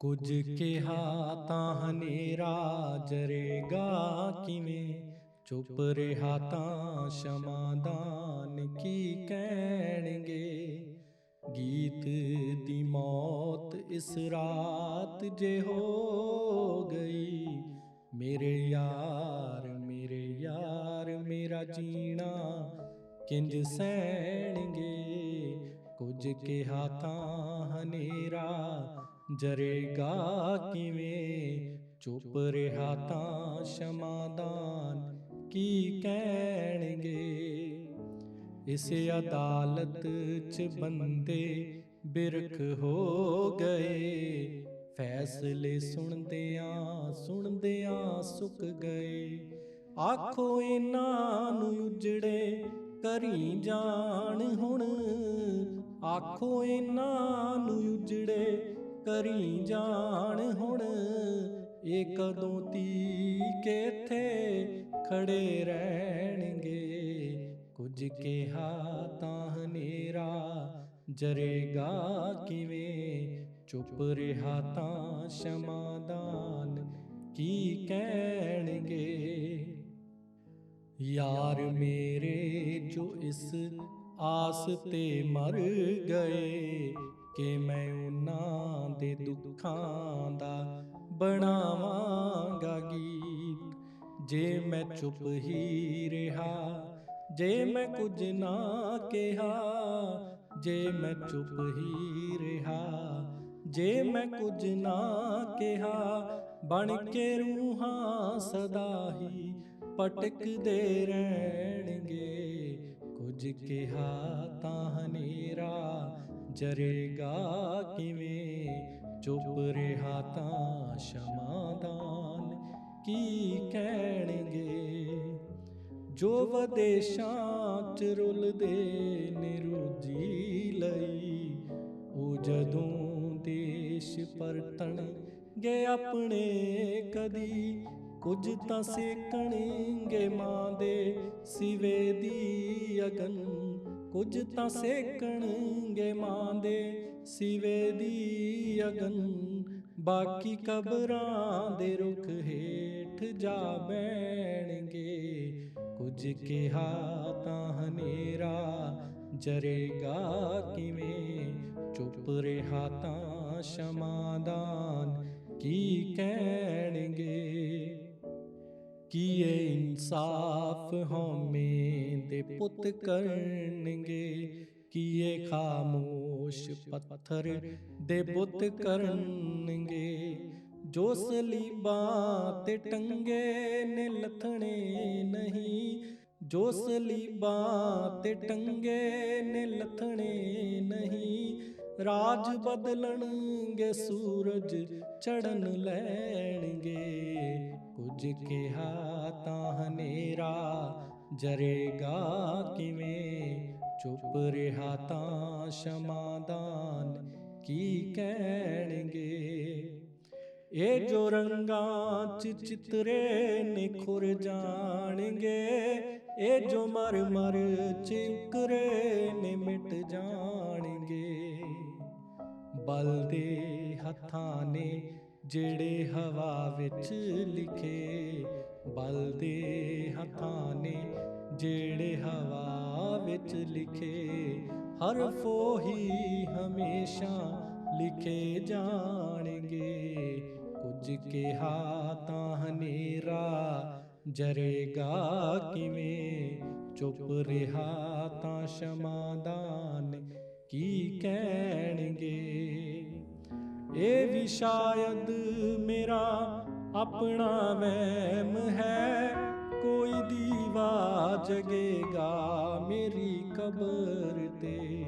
ਕੁਝ ਕਿਹਾ ਤਾਂ ਹਨੇਰਾ ਜਰੇਗਾ ਕਿਵੇਂ? ਚੁੱਪ ਰਿਹਾ ਤਾਂ ਸ਼ਮਾਦਾਨ ਕੀ ਕਹਿਣਗੇ? ਗੀਤ ਦੀ ਮੌਤ ਇਸ ਰਾਤ ਜੇ ਹੋ ਗਈ ਮੇਰੇ ਯਾਰ ਮੇਰੇ ਯਾਰ ਮੇਰਾ ਜੀਣਾ ਕਿੰਜ ਸਹਿਣਗੇ? ਕੁਝ ਕਿਹਾ ਤਾਂ ਹਨੇਰਾ ਜਰੇਗਾ ਕਿਵੇਂ? ਚੁੱਪ ਰਿਹਾ ਤਾਂ ਸ਼ਮਾਦਾਨ ਕੀ ਕਹਿਣਗੇ? ਇਸ ਅਦਾਲਤ ਚ ਬੰਦੇ ਬਿਰਖ ਹੋ ਗਏ। ਫੈਸਲੇ ਸੁਣਦਿਆਂ ਸੁਣਦਿਆਂ ਸੁੱਕ ਗਏ। ਆਖੋ ਇਹਨਾਂ ਨੂੰ ਉਜੜੇ ਕਰੀ ਜਾਣ ਹੁਣ। ਆਖੋ ਇਹਨਾਂ ਨੂੰ ਉਜੜੇ ਕਰੀ ਜਾਣ ਹੁਣ। ਇਹ ਕਦੋਂ ਤੀ ਕਿਥੇ ਖੜੇ ਰਹਿਣਗੇ। ਕੁਝ ਕਿਹਾ ਤਾਂ ਹਨੇਰਾ ਜਰੇਗਾ ਕਿਵੇਂ? ਚੁੱਪ ਰਿਹਾ ਤਾਂ ਸ਼ਮਾਦਾਨ ਕੀ ਕਹਿਣਗੇ? ਯਾਰ ਮੇਰੇ ਜੋ ਇਸ ਆਸ ਤੇ ਮਰ ਗਏ, ਕਿ ਮੈਂ ਉਹਨਾਂ ਦੇ ਦੁੱਖਾਂ ਦਾ ਬਣਾਵਾਂਗਾ ਗੀਤ। ਜੇ ਮੈਂ ਚੁੱਪ ਹੀ ਰਿਹਾ, ਜੇ ਮੈਂ ਕੁਝ ਨਾ ਕਿਹਾ, ਜੇ ਮੈਂ ਚੁੱਪ ਹੀ ਰਿਹਾ, ਜੇ ਮੈਂ ਕੁਝ ਨਾ ਕਿਹਾ, ਬਣ ਕੇ ਰੂਹਾਂ ਸਦਾ ਹੀ ਪਟਕਦੇ ਰਹਿਣਗੇ। ਕੁਝ ਕਿਹਾ ਤਾਂ ਹਨੇਰਾ ਚਰੇਗਾ ਕਿਵੇਂ? ਚੁੱਪ ਰਿਹਾ ਤਾਂ ਸ਼ਮਾਦਾਨ ਕੀ ਕਹਿਣਗੇ? ਜੋ ਵਿਦੇਸ਼ਾਂ ਚ ਰੁਲਦੇ ਨੇ ਰੋਜੀ ਲਈ, ਉਹ ਜਦੋਂ ਦੇਸ਼ ਪਰਤਣ ਗਏ ਆਪਣੇ ਕਦੀ, ਕੁਝ ਤਾਂ ਸੇਕਣਗੇ ਮਾਂ ਦੇ ਸਿਵੇ ਦੀ ਅਗਨ। ਕੁਝ ਤਾਂ ਸੇਕਣਗੇ ਮਾਂ ਦੇ ਸਿਵੇ ਦੀ ਅਗਨ, ਬਾਕੀ ਕਬਰਾਂ ਦੇ ਰੁੱਖ ਹੇਠ ਜਾ ਬੈਣਗੇ ਕੁਝ ਕਿਹਾ ਤਾਂ ਹਨੇਰਾ ਜਰੇਗਾ ਕਿਵੇਂ? ਚੁੱਪ ਰਿਹਾ ਤਾਂ ਸ਼ਮਾਦਾਨ ਕੀ ਕਹਿਣਗੇ? ਕੀ ਇਹ ਇਨਸਾਫ ਹਉਮੈ ਦੇ ਪੁੱਤ ਕਰਨਗੇ? ਕੀ ਇਹ ਖਾਮੋਸ਼ ਪੱਥਰ ਦੇ ਬੁੱਤ ਕਰਨਗੇ? ਜੋ ਸਲੀਬਾਂ ਤੇ ਟੰਗੇ ਨੇ ਲਥਣੇ ਨਹੀਂ, ਜੋ ਸਲੀਬਾਂ ਤੇ ਟੰਗੇ ਨੇ ਲਥਣੇ ਨਹੀਂ ਰਾਜ ਬਦਲਣਗੇ ਸੂਰਜ ਚੜਨ ਲੈਣਗੇ। ਕੁਝ ਕਿਹਾ ਤਾਂ ਹਨੇਰਾ ਜਰੇਗਾ ਕਿਵੇਂ? ਚੁੱਪ ਰਿਹਾ ਤਾਂ ਸ਼ਮਾਦਾਨ ਕੀ ਕਹਿਣਗੇ? ਇਹ ਜੋ ਰੰਗਾਂ ਚ ਚਿਤਰੇ ਨੇ ਖੁਰ ਜਾਣਗੇ ਇਹ ਜੋ ਮਰ ਮਰ ਚ ਉਕਰੇ ਨੇ ਮਿਟ ਜਾਣਗੇ ਬਲਦੇ ਹੱਥਾਂ ਨੇ ਜਿਹੜੇ ਹਵਾ ਵਿੱਚ ਲਿਖੇ ਬਲਦੇ ਹੱਥਾਂ ਨੇ ਜਿਹੜੇ ਹਵਾ ਵਿੱਚ ਲਿਖੇ, ਹਰਫ ਉਹੀ ਹਮੇਸ਼ਾ ਲਿਖੇ ਜਾਣਗੇ। ਕੁਝ ਕਿਹਾ ਤਾਂ ਹਨੇਰਾ ਜਰੇਗਾ ਕਿਵੇਂ, ਚੁੱਪ ਰਿਹਾ ਤਾਂ ਸ਼ਮਾਦਾਨ ਕੀ ਕਹਿਣਗੇ? ਇਹ ਵੀ ਸ਼ਾਇਦ ਮੇਰਾ ਆਪਣਾ ਵਹਿਮ ਹੈ। ਕੋਈ ਦੀਵਾ ਜਗੇਗਾ ਮੇਰੀ ਕਬਰ ਤੇ।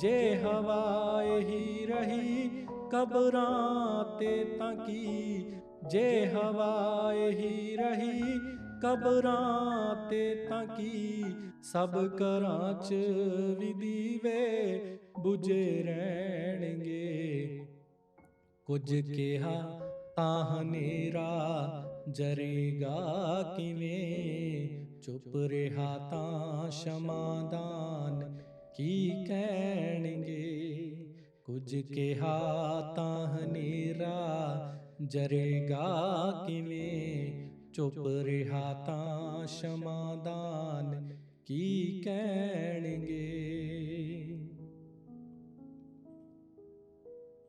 ਜੇ ਹਵਾ ਹੀ ਰਹੀ ਕਬਰਾਂ ਤੇ ਤਾਂ ਕੀ? ਜੇ ਹਵਾ ਹੀ ਰਹੀ ਕਬਰਾਂ ਤੇ ਤਾਂ ਕੀ ਸਭ ਘਰਾਂ ਚ ਵੀ ਦੀਵੇ 부ਝੇ ਰਹਿਣਗੇ। ਕੁਝ ਕਿਹਾ ਤਾਂ ਹਨੇਰਾ ਜਰੇਗਾ ਕਿਵੇਂ? ਚੁੱਪ ਰਿਹਾ ਤਾਂ ਸ਼ਮਾਦਾਨ ਕੀ ਕਹਿਣਗੇ? ਕੁਝ ਕਿਹਾ ਤਾਂ ਹਨੇਰਾ ਜਰੇਗਾ ਕਿਵੇਂ? ਚੁੱਪ ਰਿਹਾ ਤਾਂ ਸ਼ਮਾਦਾਨ ਕੀ ਕਹਿਣਗੇ?